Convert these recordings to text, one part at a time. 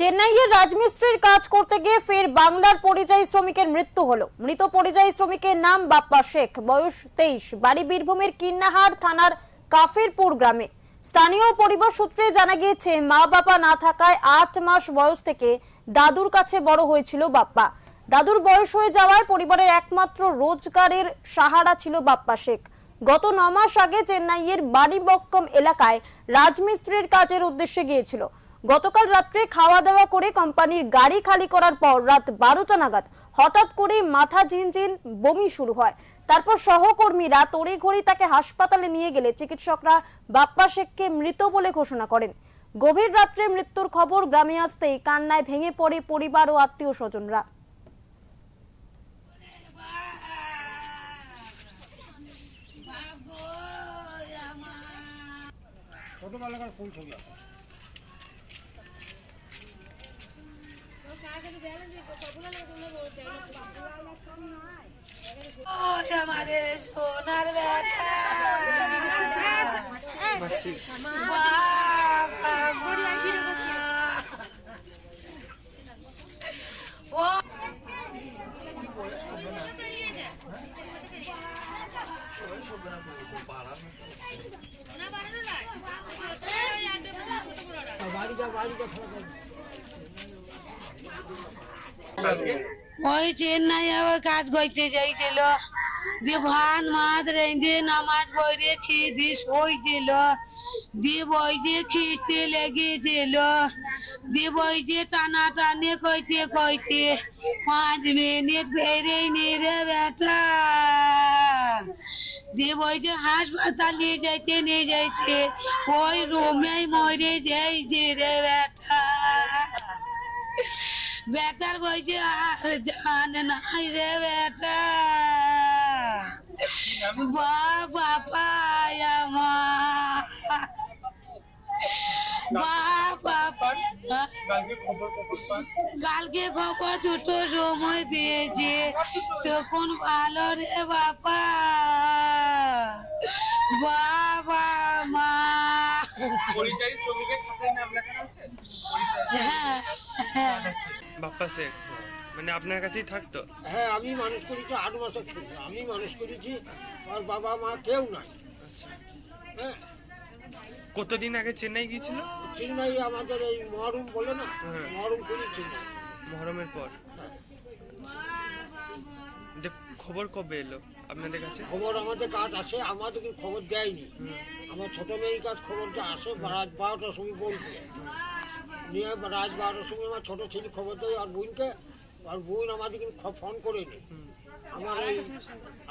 চেন্নাইয়ের রাজমিস্ত্রির কাজ করতে গিয়ে ফের বাংলার পরিযায়ী শ্রমিকের মৃত্যু হলো। মৃত পরিযায়ী শ্রমিকের নাম বাপ্পা শেখ। বয়স তেইশ। বাড়ি বীরভূমের কিন্নাহার থানার কাফিরপুর গ্রামে। স্থানীয় পরিবার সূত্রে জানা গিয়েছে, মা বাবা না থাকায় আট মাস বয়স থেকে দাদুর কাছে বড় হয়েছিল বাপ্পা। দাদুর বয়স হয়ে যাওয়ায় পরিবারের একমাত্র রোজগারের সাহারা ছিল বাপ্পা শেখ। গত ন মাস আগে চেন্নাইয়ের বাড়িবক্কম এলাকায় রাজমিস্ত্রির কাজের উদ্দেশ্যে গিয়েছিল। গতকাল রাত্রে খাওয়া দাওয়া করে কোম্পানির গাড়ি খালি করার পর রাত বারোটা নাগাদ হঠাৎ করে মাথা ঝিনঝিন বমি শুরু হয়। তারপর সহকর্মীরা তড়িঘড়ি তাকে হাসপাতালে নিয়ে গেলে চিকিৎসকরা বাপ্পা শেখকে মৃত বলে ঘোষণা করেন। গভীর রাত্রে মৃত্যুর খবর গ্রামে আসতেই কান্নায় ভেঙে পড়ে পরিবার ও আত্মীয় স্বজনরা। ছোটবেলাকার কোন ছবি আছে? আমাদের সোনার বেটা। বাবা মা। ও। ওই চেন্নাই আবার কাজ করতে দিয়ে মাছ রেঁধে নামাজ দিয়ে বই যে খিস্তে দিয়ে বই যে টানা টানে কইতে কইতে পাঁচ মিনিট বেড়ে নি রে বেটা দিয়ে বই যে যাইতে নিয়ে যাইতে ওই রুমে মরে যাই যে রে বেটা বেটার বইছে আর জানে নাই রে বেটা। বাবা আমার কালকে খবর দুটো সময় পেয়েছে তখন ভালো রে বাবা বাবা মা হ্যাঁ হ্যাঁ। বাপ্পা শেখ। মানে আপনার কাছেই থাকতো? হ্যাঁ আমি মানুষ করেছি আট বছর ছিল আমি মানুষ করেছি আর বাবা মা কেউ নাই। হ্যাঁ। কতদিন আগে চেন্নাই গিয়েছিল? চেন্নাই আমাদের এই মহরম বলে না? হ্যাঁ। মহরম করি চেন্নাই। মহরমের পর। হ্যাঁ। যে খবর কবে এলো আপনাদের কাছে? খবর আমাদের কাজ আসে আমাদেরকে খবর দেয়নি। আমার ছোট মেয়ের কাজ খবরটা আসে বারোটার সময় বলছে নিয়ে রাত বারোটার সময় আমার ছোট ছেলে খবর দেয় আর বোনকে, আর বোন আমাদেরকে ফোন করেনি। আমার এই,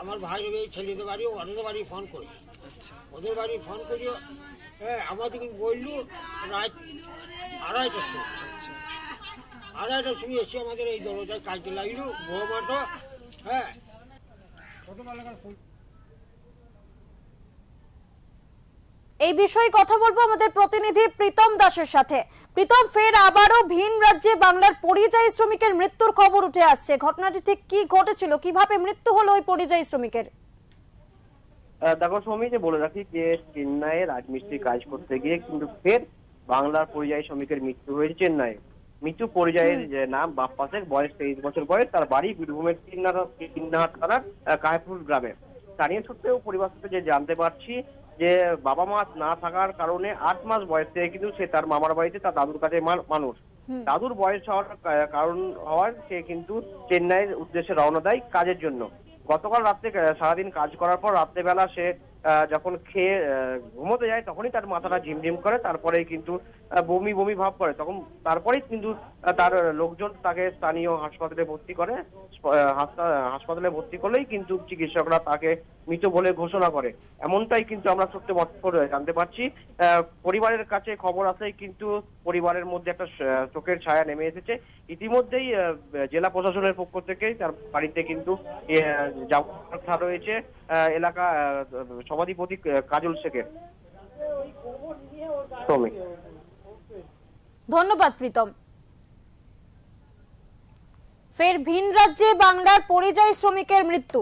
আমার ভাইয়ের এই ছেলেদের বাড়ি, ওদের বাড়ি ফোন করি ওদের বাড়ি ফোন করি হ্যাঁ আমাদেরকে বলল রাত আড়াইটার সময়। আড়াইটার সময় এসে আমাদের এই দরজায় কাজতে লাগল, বৌমাটো হ্যাঁ। ছোটবেলাকার এই বিষয়ে কথা বলব আমাদের প্রতিনিধি প্রীতম দাসের সাথে। প্রীতম ফের আবারও ভিন রাজ্যে বাংলার পরিযায়ী শ্রমিকের মৃত্যুর খবর উঠে আসছে। ঘটনাটি ঠিক কি ঘটেছিল? কীভাবে মৃত্যু হলো ওই পরিযায়ী শ্রমিকের? দেখো সৌমি যে বলে রাখি যে চেন্নাইয়ে রাজমিস্ত্রি কাজ করতে গিয়ে কিন্তু ফের বাংলার পরিযায়ী শ্রমিকের মৃত্যু হয়েছে চেন্নাইয়ে। মৃত্যু পরিযায়ীর যে নাম বাপ্পা শেখ বয়স তেইশ বছর বয়স তার বাড়ি বীরভূমের কিন্নার থানার কায়পুর গ্রামে। স্থানীয় সূত্রেও পরিবার সূত্রে যে জানতে পারছি যে বাবা মা না থাকার কারণে আট মাস বয়স থেকে কিন্তু সে তার মামার বাড়িতে তার দাদুর কাছে মান- মানুষ। দাদুর বয়স হওয়ার কারণ হওয়ার সে কিন্তু চেন্নাইয়ের উদ্দেশ্যে রওনা দেয় কাজের জন্য। গতকাল রাত্রে সারাদিন কাজ করার পর রাত্রেবেলা সে যখন খেয়ে ঘুমোতে যায়, তখনই তার মাথাটা ঝিমঝিম করে, তারপরেই কিন্তু বমি বমি ভাব করে। তখন তারপরেই কিন্তু তার লোকজন তাকে স্থানীয় হাসপাতালে ভর্তি করে হাসপাতালে ভর্তি করলেই কিন্তু চিকিৎসকরা তাকে মৃত বলে ঘোষণা করে। এমনটাই কিন্তু আমরা সত্যি জানতে পারছি। পরিবারের কাছে খবর আসেই কিন্তু পরিবারের মধ্যে একটা চোখের ছায়া নেমে এসেছে। ইতিমধ্যেই জেলা প্রশাসনের পক্ষ থেকে তার বাড়িতে কিন্তু রয়েছে। এলাকা আহ, সভাধিপতি কাজল শেখের। শ্রমিক ধন্যবাদ প্রীতম। ফের ভিন রাজ্যে বাংলার পরিযায়ী শ্রমিকের মৃত্যু।